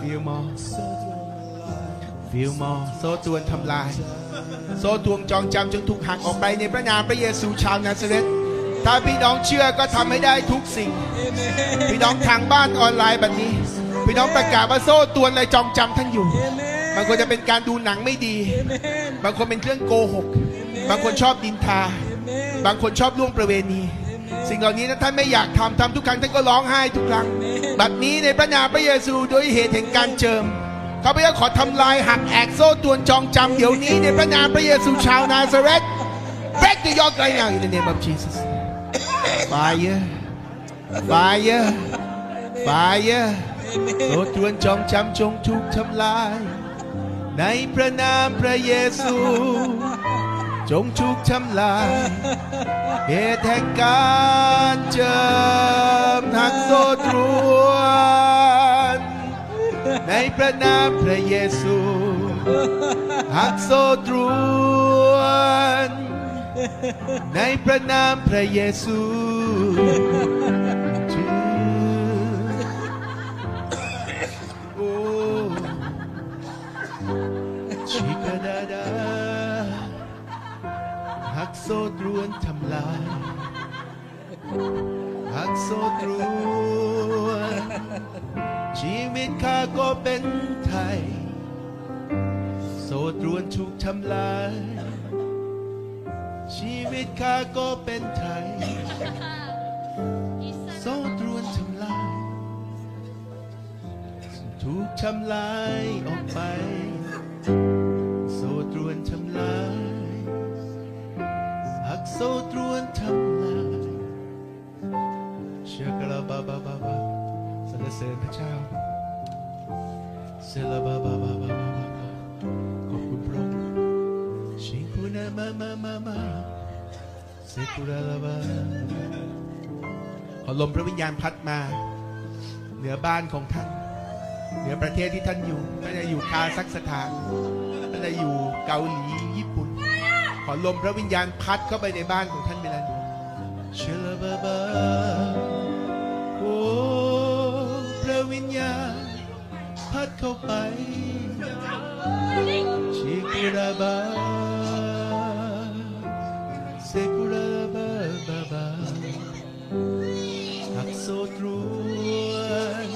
ฟิลมอฟิลมอโซ่ตวนทำลาย โซ่ตวงจองจำจงถูกหักออกไปในพระนามพระเยซูชาวนาซาเรตถ้าพี่น้องเชื่อก็ทำให้ได้ทุกสิ่ง พี่น้องทางบ้านออนไลน์แบบนี้ พี่น้องประกาศว่าโซ่ตวนอะไรจองจำท่านอยู่บางคนจะเป็นการดูหนังไม่ดี บางคนเป็นเครื่องโกหก บางคนชอบดินทา บางคนชอบล่วงประเวณี สิ่งเหล่านี้นะท่านไม่อยากทำทำทุกครั้งท่านก็ร้องไห้ทุกครั้งบัดนี้ในพระนามพระเยซูโดยเหตุแห่งการเจิมข้าพเจ้าขอทำลายหักแอกโซ่ตรวนจองจำเดี๋ยวนี้ในพระนามพระเยซูชาวนาซาเรต break the yoke right now in the name of Jesus fire fire fire โซ่ตรวนจองจำจงถูกทำลาย ในพระนามพระเยซู จงถูกทำลายเหตุแห่งการเจิมหักโซตรวนในพระนามพระเยซูหักโซตรวนในพระนามพระเยซู โซ่ตรวนทำลายหักโซ่ตรวนชีวิตข้าก็เป็นไทย โซ่ตรวนถูกทำลาย ชีวิตข้าก็เป็นไทย โซ่ตรวนทำลาย ถูกทำลายออกไป หักโซ่ตรวนทำลายเชื่อกระบาบาบาบาสรรเสริญพระเจ้าเซลาบาบาบาบาบาบาขอบคุณพระองค์ชิงคุนามามามามาเซกุระลาบาขอลมพระวิญญาณพัดมา เหนือบ้านของท่าน เหนือประเทศที่ท่านอยู่ไม่ได้อยู่คาซักสถานไม่ได้อยู่เกาหลีญี่ปุ่น อลมพระวิญญาณพัดเข้าไปในบ้านของท่านเวลานี้เชลบาบาโอ้พระวิญญาณพัดเข้าไปชิกุระบาเซกุระบาบาบาหักโซตรวน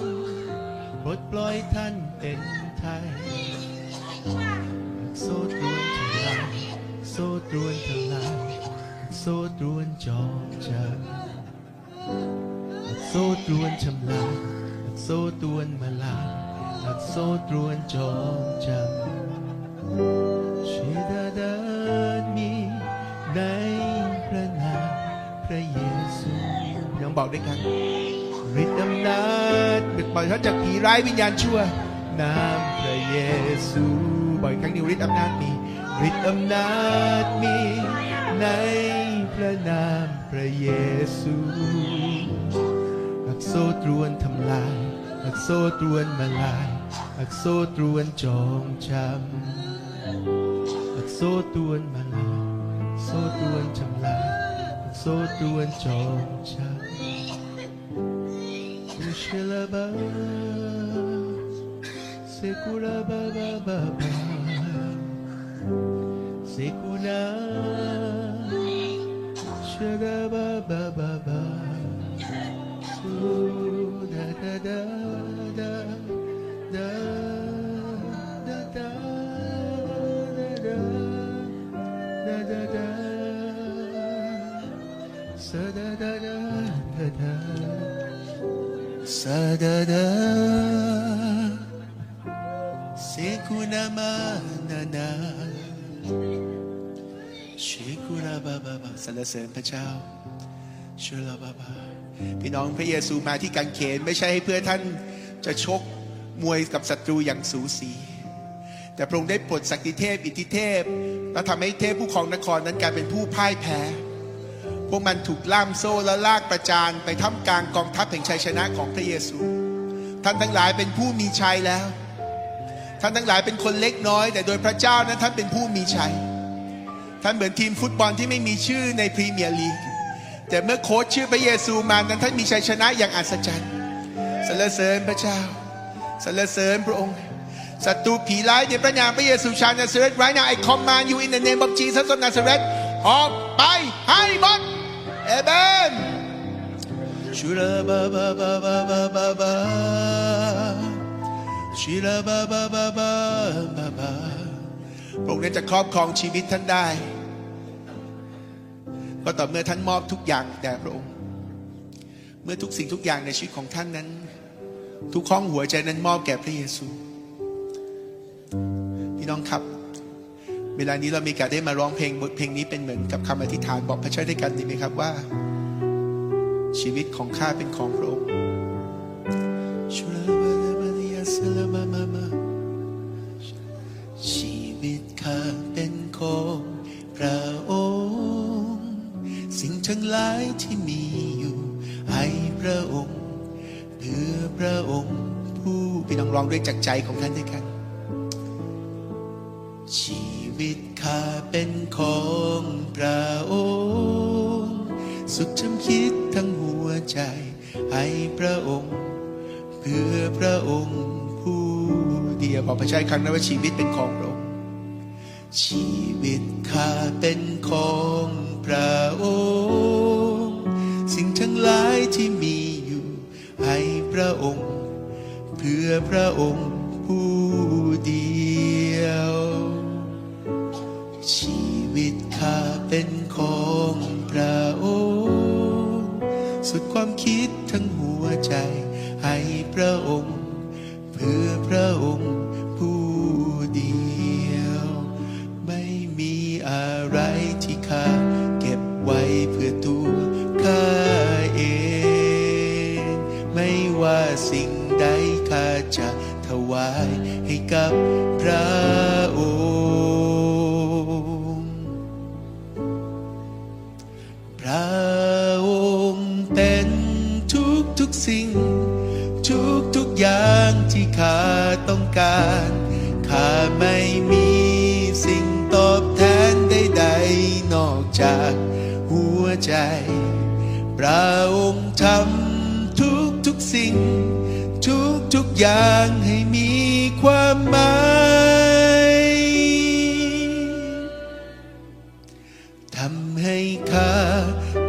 ปลดปล่อยท่านเป็นไทยหักโซตรวน โซ่ตรวนทำลายโซ่ตรวนจองจำโซ่ตรวนทำลายโซ่ตรวนมาลายโซ่ตรวนจองจำชีดาดามีในพระนามพระเยซูยังบอกด้วยกันฤทธิ์อำนาจบิดปล่อยเขาจากผีร้ายวิญญาณชั่ว นามพระเยซูบ่อยครั้งนี้ฤทธิ์อำนาจมี ฤทธิ์อำนาจมีในพระนามพระเยซูหักโซตรวนทำลายหักโซตรวนมาลายหักโซตรวนจองจำหักโซตรวนมาลายโซตรวนทำลายหักโซตรวนจองจำ Shalaba, Sekula ba ba ba ba, Sekula, Shalaba ba ba ba, Ooh, da da da da da da da da. Da da da. Sa da da da da. Da sa da. Da sekuna manana shikuna ba ba ba สรรเสริญพระเจ้าชุลาบาบาพี่น้องพระเยซูมาที่กังเขนไม่ใช่ให้เพื่อท่านจะชกมวยกับศัตรูอย่างสูสี แต่พระองค์ได้ปลดศักดิเทพอิทธิเทพ และทำให้เทพผู้ครองนครนั้นกลายเป็นผู้พ่ายแพ้ พวกมันถูกล่ามโซ่และลากประจานไปท่ามกลางกองทัพแห่งชัยชนะของพระเยซู ท่านทั้งหลายเป็นผู้มีชัยแล้ว ท่านทั้งหลายเป็นคนเล็กน้อย แต่โดยพระเจ้านั้นท่านเป็นผู้มีชัย ท่านเหมือนทีมฟุตบอลที่ไม่มีชื่อในพรีเมียร์ลีก แต่เมื่อโค้ชชื่อพระเยซูมานั้นท่านมีชัยชนะอย่างอัศจรรย์สรรเสริญพระเจ้าสรรเสริญพระองค์ศัตรูผีร้ายในพระนามพระเยซูชาวนาซเรต right now I command you in the name of Jesus of Nazareth ออกไปให้หมดเอเมนชูลาบาบาบาบาบาบาบา ชิลาบาบาบาบาบาบาพระองค์นั้นจะครอบครองชีวิตท่านได้ ก็ต่อเมื่อท่านมอบทุกอย่างแด่พระองค์ เมื่อทุกสิ่งทุกอย่างในชีวิตของท่านนั้น ทุกข้องหัวใจนั้นมอบแก่พระเยซู พี่น้องครับ เวลานี้เรามีการได้มาร้องเพลงบทเพลงนี้เป็นเหมือนกับคำอธิษฐานบอกพระเจ้าด้วยกันดีไหมครับว่า ชีวิตของข้าเป็นของพระองค์ ชีวิตข้าเป็นของพระองค์ สิ่งทั้งหลายที่มีอยู่ ให้พระองค์เพื่อพระองค์ผู้พี่น้องร้องด้วยจากใจของท่านด้วยกันชีวิตข้าเป็นของพระองค์ สุดจำคิดทั้งหัวใจ ให้พระองค์ เพื่อพระองค์ ยบอกพระเจ้าครั้งนะว่าชีวิตเป็นของพระองค์ชีวิตข้าเป็นของพระองค์ สิ่งทั้งหลายที่มีอยู่ให้พระองค์ เพื่อพระองค์ผู้เดียว ชีวิตข้าเป็นของพระองค์ สุดความคิดทั้งหัวใจให้พระองค์ เพื่อพระองค์ เดียว ไม่มีอะไรที่ข้าเก็บไว้เพื่อตัวข้าเอง ไม่ว่าสิ่งใดข้าจะถวายให้กับพระ ระองค์ทำทุกทุกสิ่ง ทุกทุกอย่างให้มีความหมายทำให้ข้า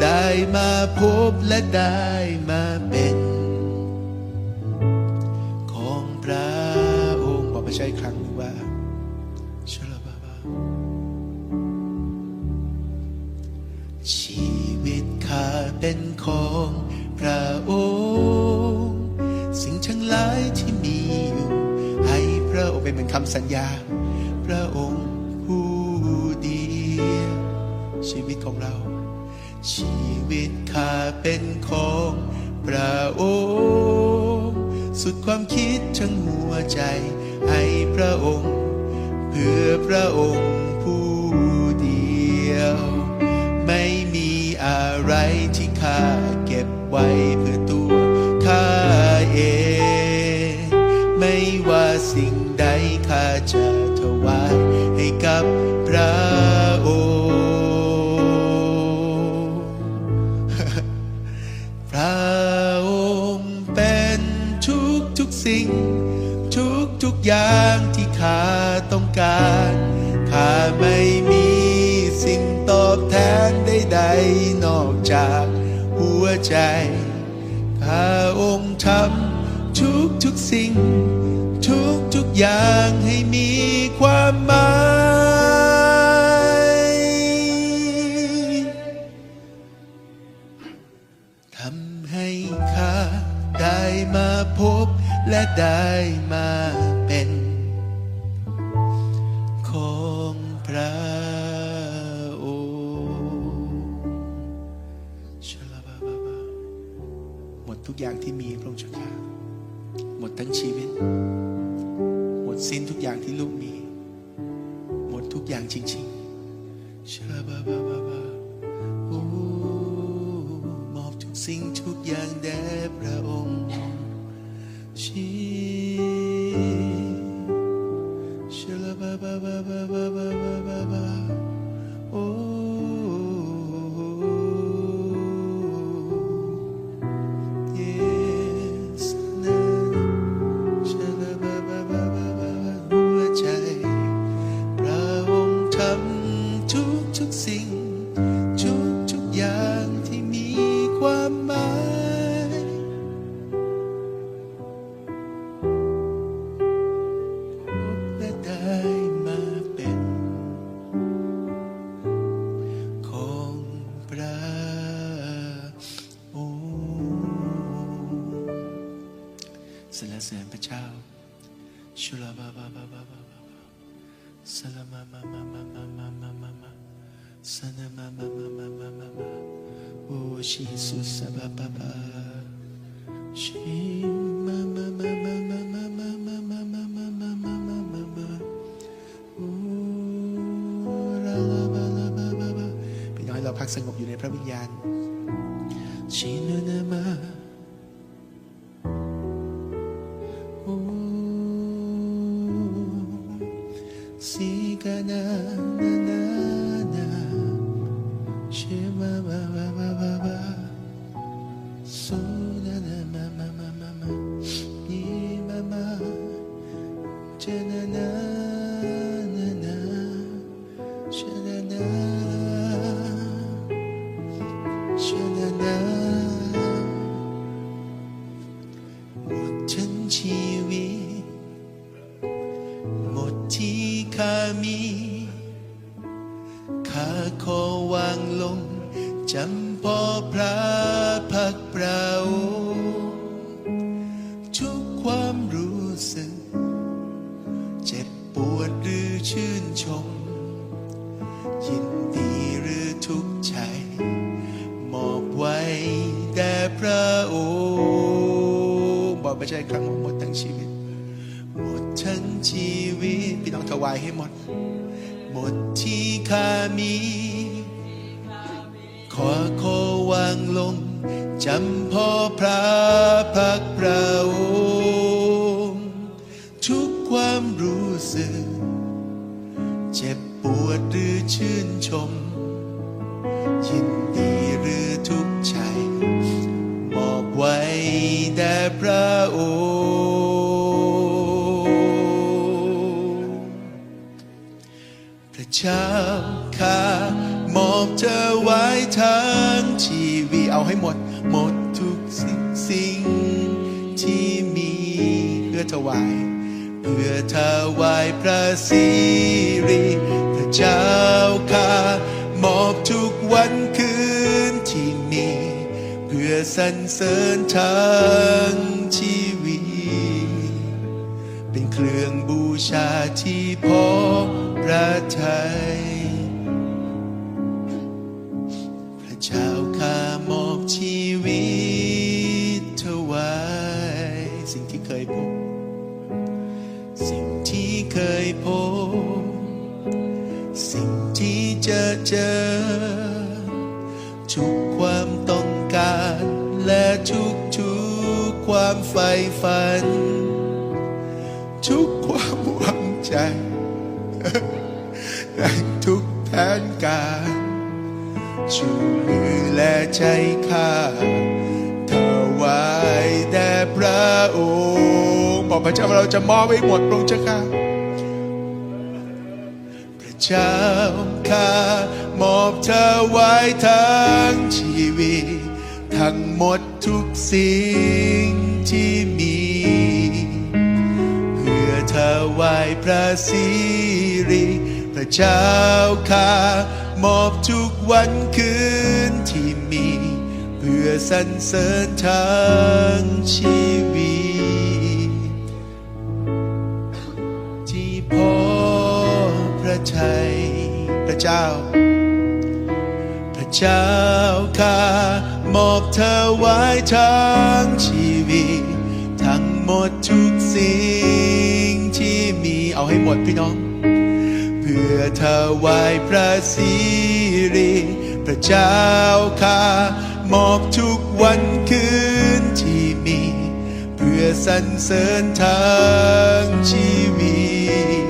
ได้มาพบและได้ สัญญา พระองค์ผู้เดียวชีวิตของเรา ชีวิตข้าเป็นของพระองค์ สุดความคิดทั้งหัวใจให้พระองค์ เพื่อพระองค์ผู้เดียว ไม่มีอะไรที่ข้าเก็บไว้เพื่อ อย่างที่ข้าต้องการข้าไม่มีสิ่งตอบแทนใดๆนอกจากหัวใจข้าองค์ทำทุกทุกๆสิ่ง ทุกทุกๆอย่างให้มีความหมายทำให้ข้าได้มาพบและได้มา ที่มีพระองค์เจ้าข้หมดทั้งชีวิต หมดสิ้นทุกอย่างที่ลูกมี หมดทุกอย่างจริงๆชาบาบาบาบาโอ้มอบทุกสิ่งทุกอย่าง เสริญพระเจ้าชุลาบาบาบาบาบาบาสลามามามามามามามามามาสนามามามามามามามาโอ้ชีสุสบาบาบาชี ma ma ma ma ma ma so na na ma ma ma. ค์บอกไม่ใช่ครั้งหมดทั้งชีวิต หมดทั้งชีวิตพี่น้องถวายให้หมด หมดที่ข้ามีขอขอวางลงจำพ่อพระ เธอไว้ทั้งชีวิตเอาให้หมด หมดทุกสิ่งสิ่งที่มีเพื่อถวาย เพื่อถวายพระสิริพระเจ้าข้ามอบทุกวันคืนที่มีเพื่อสรรเสริญทั้งชีวิตเป็นเครื่องบูชาที่พอพระทัย จ้าข้ามอบชีวิตถวายสิ่งที่เคยพบ สิ่งที่เคยพบ สิ่งที่จะเจอ ทุกความต้องการ และทุกทุกความใฝ่ฝัน ทุกความหวังใจ ทุกแผนการ ชูมือและใจข้าถวายแด่พระองค์บอกพระเจ้าว่าเราจะมอบไว้หมดพระองค์เจ้าข้าพระเจ้าข้ามอบเธอไว้ทั้งชีวิต ทั้งหมดทุกสิ่งที่มี เพื่อถวายพระสิริพระเจ้าข้า มอบทุกวันคืนที่มี เพื่อสรรเสริญทั้งชีวิต ที่พอพระทัยพระเจ้า พระเจ้าข้ามอบเธอไว้ทั้งชีวิต ทั้งหมดทุกสิ่งที่มีเอาให้หมดพี่น้อง พื่อถวายพระสิริ พระเจ้าข้ามอบทุกวันคืนที่มี เพื่อสรรเสริญทั้งชีวิต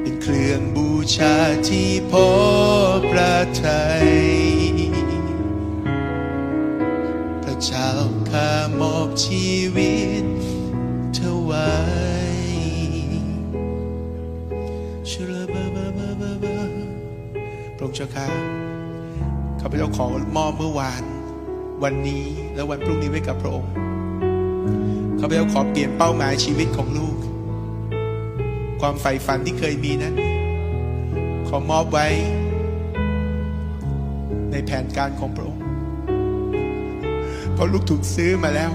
เป็นเครื่องบูชาที่พอพระทัยพระเจ้าข้ามอบชีวิต เจ้าข้าข้าพเจ้าขอมอบเมื่อวาน วันนี้และวันพรุ่งนี้ไว้กับพระองค์ข้าพเจ้าขอเปลี่ยนเป้าหมายชีวิตของลูก ความใฝ่ฝันที่เคยมีนั้น ขอมอบไว้ ในแผนการของพระองค์เพราะลูกถูกซื้อมาแล้ว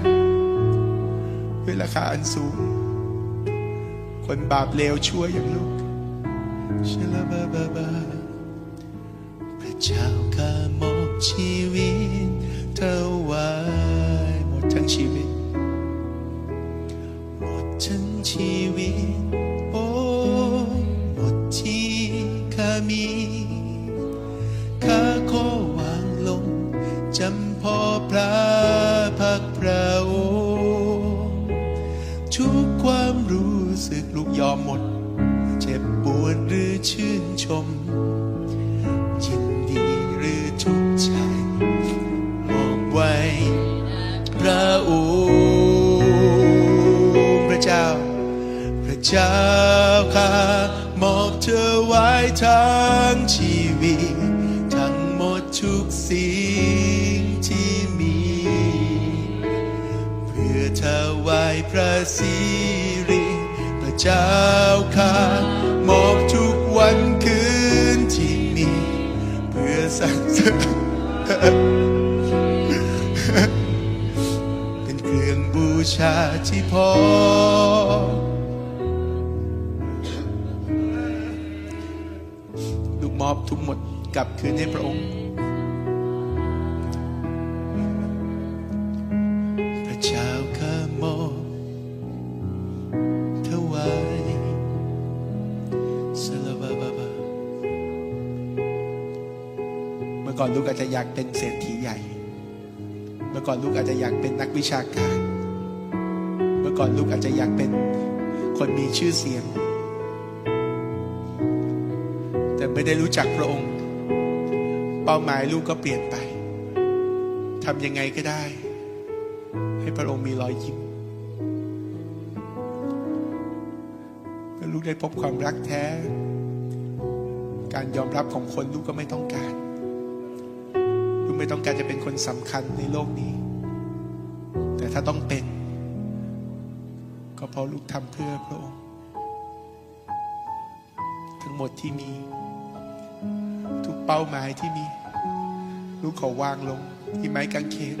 ด้วยราคาอันสูง คนบาปเลวชั่วอย่างลูกชลาบาบาบา พระเทั้งชีวิต ทั้งหมดทุกสิ่งที่มี เพื่อถวายพระสิริพระเจ้าข้ามอบทุกวันคืนที่มี เพื่อสรรเสริญเป็นเครื่องบูชาที่พอ อบทุกหมดกลับคืนให้พระองค์ พระเจ้าข้ามอบถวายสลาบาบาบาเมื่อก่อนลูกอาจจะอยากเป็นเศรษฐีใหญ่ เมื่อก่อนลูกอาจจะอยากเป็นนักวิชาการ เมื่อก่อนลูกอาจจะอยากเป็นคนมีชื่อเสียง ไม่ได้รู้จักพระองค์ เป้าหมายลูกก็เปลี่ยนไปทำยังไงก็ได้ ให้พระองค์มีรอยยิ้มเมื่อลูกได้พบความรักแท้ การยอมรับของคนลูกก็ไม่ต้องการ ลูกไม่ต้องการจะเป็นคนสำคัญในโลกนี้ แต่ถ้าต้องเป็น ก็เพราะลูกทำเพื่อพระองค์ทั้งหมดที่มี ทุกเป้าหมายที่มี ลูกขอวางลงที่ไม้กางเขน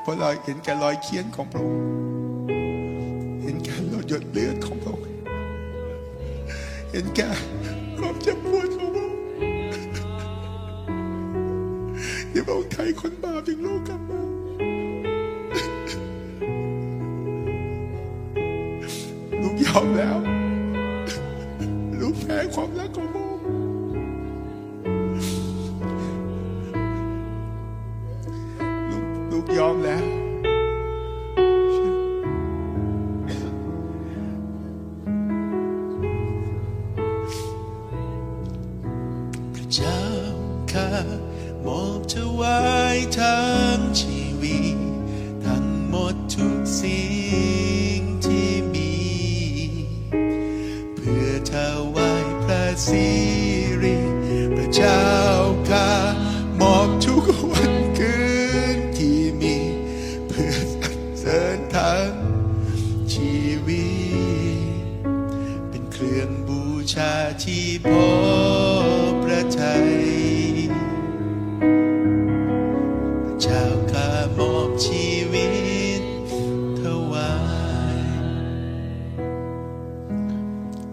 เพราะเราเห็นแก่รอยเคี้ยนของพระองค์เห็นแก่รอยหยดเลือดของพระองค์เห็นแก่ความเจ็บปวดของพระองค์ที่พระองค์ไถ่คนบาปอย่างลูกกลับมาลูกยอมแล้ว อ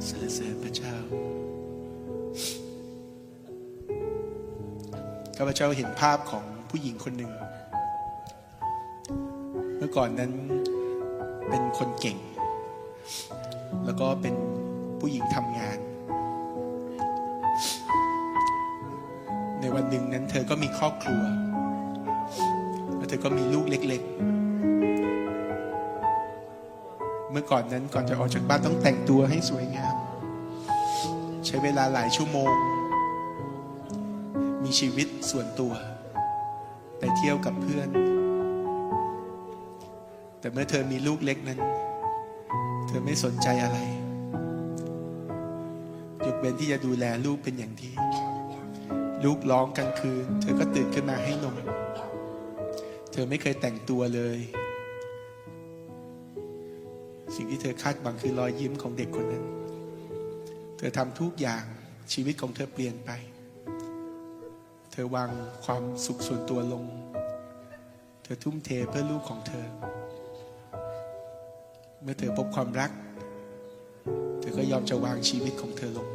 สรรเสริญพระเจ้าข้าพเจ้าเห็นภาพของผู้หญิงคนหนึ่ง เมื่อก่อนนั้นเป็นคนเก่ง แล้วก็เป็นผู้หญิงทำงาน ในวันหนึ่งนั้นเธอก็มีครอบครัว แล้วเธอก็มีลูกเล็ก ๆ เมื่อก่อนนั้นก่อนจะออกจากบ้านต้องแต่งตัวให้สวยงาม ใช้เวลาหลายชั่วโมง มีชีวิตส่วนตัว ไปเที่ยวกับเพื่อน แต่เมื่อเธอมีลูกเล็กนั้น เธอไม่สนใจอะไร ยกเว้นที่จะดูแลลูกเป็นอย่างดีลูกร้องกลางคืน เธอก็ตื่นขึ้นมาให้นม เธอไม่เคยแต่งตัวเลย สิ่งที่เธอคาดหวังคือรอยยิ้มของเด็กคนนั้น เธอทำทุกอย่างชีวิตของเธอเปลี่ยนไป เธอวางความสุขส่วนตัวลง เธอทุ่มเทเพื่อลูกของเธอ เมื่อเธอพบความรัก เธอก็ยอมจะวางชีวิตของเธอลง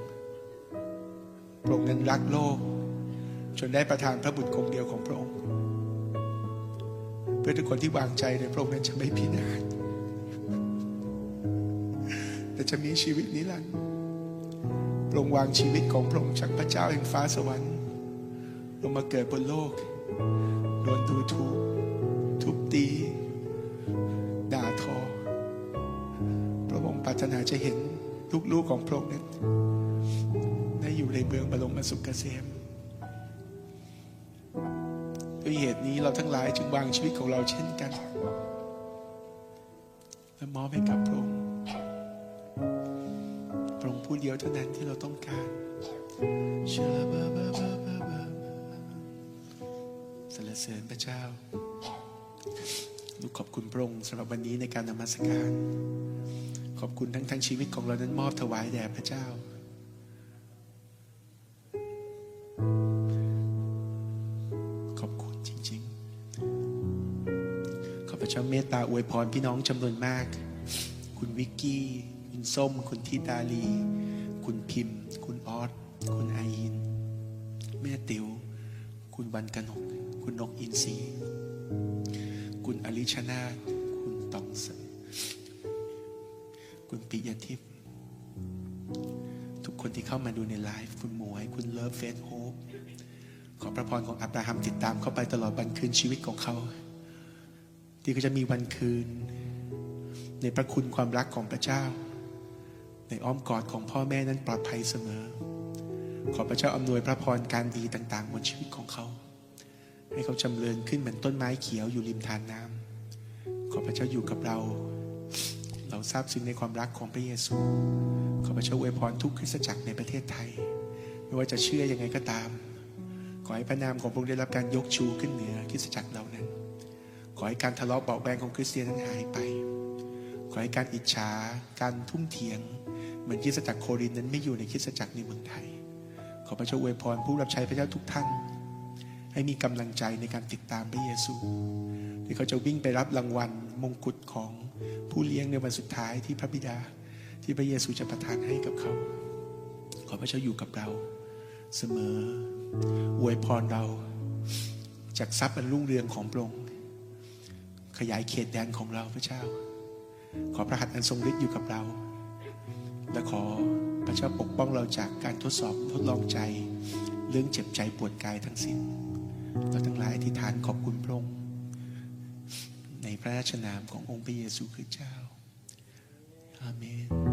พระองค์นั้นรักโลก จนได้ประทานพระบุตรคงเดียวของพระองค์ เพื่อทุกคนที่วางใจในพระองค์นั้นจะไม่พินาศแต่จะมีชีวิตนิรันดร์ พระองค์วางชีวิตของพระองค์จากพระเจ้าแห่งฟ้าสวรรค์ลงมาเกิดบนโลก โดนดูถูกทุบตี ด่าทอ พระองค์ปรารถนาจะเห็นลูกๆของพระองค์นั้นได้อยู่ในเมืองบรมสุขเกษมด้วยเหตุนี้เราทั้งหลายจึงวางชีวิตของเราเช่นกัน และมอบให้กับพระองค์พระองค์ ผู้เดียวเท่านั้นที่เราต้องการชื่อบ้าบาบาบาบาสรรเสริญพระเจ้าลูกขอบคุณพระองค์สำหรับวันนี้ในการนมัสการ ขอบคุณทั้งทั้งชีวิตของเรานั้นมอบถวายแด่พระเจ้าขอบคุณจริงๆขอพระเจ้าเมตตาอวยพรพี่น้องจำนวนมาก คุณวิกกี้ คุณส้ม คุณทิตาลี คุณพิมพ์ คุณออสคุณไอยิน แม่ติ๋วคุณวันกนก คุณนกอินทรีคุณอลิชนา คุณตองสคุณปิยทิพย์ทุกคนที่เข้ามาดูในไลฟ์คุณหมวย คุณเลิฟเฟสโฮปขอพระพรของอับราฮัมติดตามเข้าไปตลอดวันคืนชีวิตของเขา ที่ก็จะมีวันคืน ในพระคุณความรักของพระเจ้า ในอ้อมกอดของพ่อแม่นั้นปลอดภัยเสมอ ขอพระเจ้าอำนวยพระพรการดีต่างๆ บนชีวิตของเขา ให้เขาจำเริญขึ้นเหมือนต้นไม้เขียวอยู่ริมทานน้ำขอพระเจ้าอยู่กับเรา เราทราบซึ้งในความรักของพระเยซู ขอพระเจ้าอวยพรทุกคริสตจักรในประเทศไทย ไม่ว่าจะเชื่อยังไงก็ตาม ขอให้พระนามของพระองค์ได้รับการยกชูขึ้นเหนือคริสตจักรเรานั้น ขอให้การทะเลาะเบาแวงของคริสเตียนนั้นหายไป ขอให้การอิจฉา การทุ่มเถียง เหมือนคริสตจักรโครินนั้นไม่อยู่ในคริสตจักรในเมืองไทย ขอพระเจ้าอวยพรผู้รับใช้พระเจ้าทุกท่าน ให้มีกำลังใจในการติดตามพระเยซูที่เขาจะวิ่งไปรับรางวัลมงกุฎของผู้เลี้ยงในวันสุดท้ายที่พระบิดา ที่พระเยซูจะประทานให้กับเขา ขอพระเจ้าอยู่กับเรา เสมออวยพรเรา จากทรัพย์อันรุ่งเรืองของพระองค์ขยายเขตแดนของเราพระเจ้า ขอพระหัตถ์อันทรงฤทธิ์อยู่กับเรา และขอพระเจ้าปกป้องเราจากการทดสอบทดลองใจ เรื่องเจ็บใจปวดกายทั้งสิ้นเราทั้งหลายที่ฐานขอบคุณพระองค์ในพระราชนามขององค์พระเยซูคริสต์เจ้าอาเมน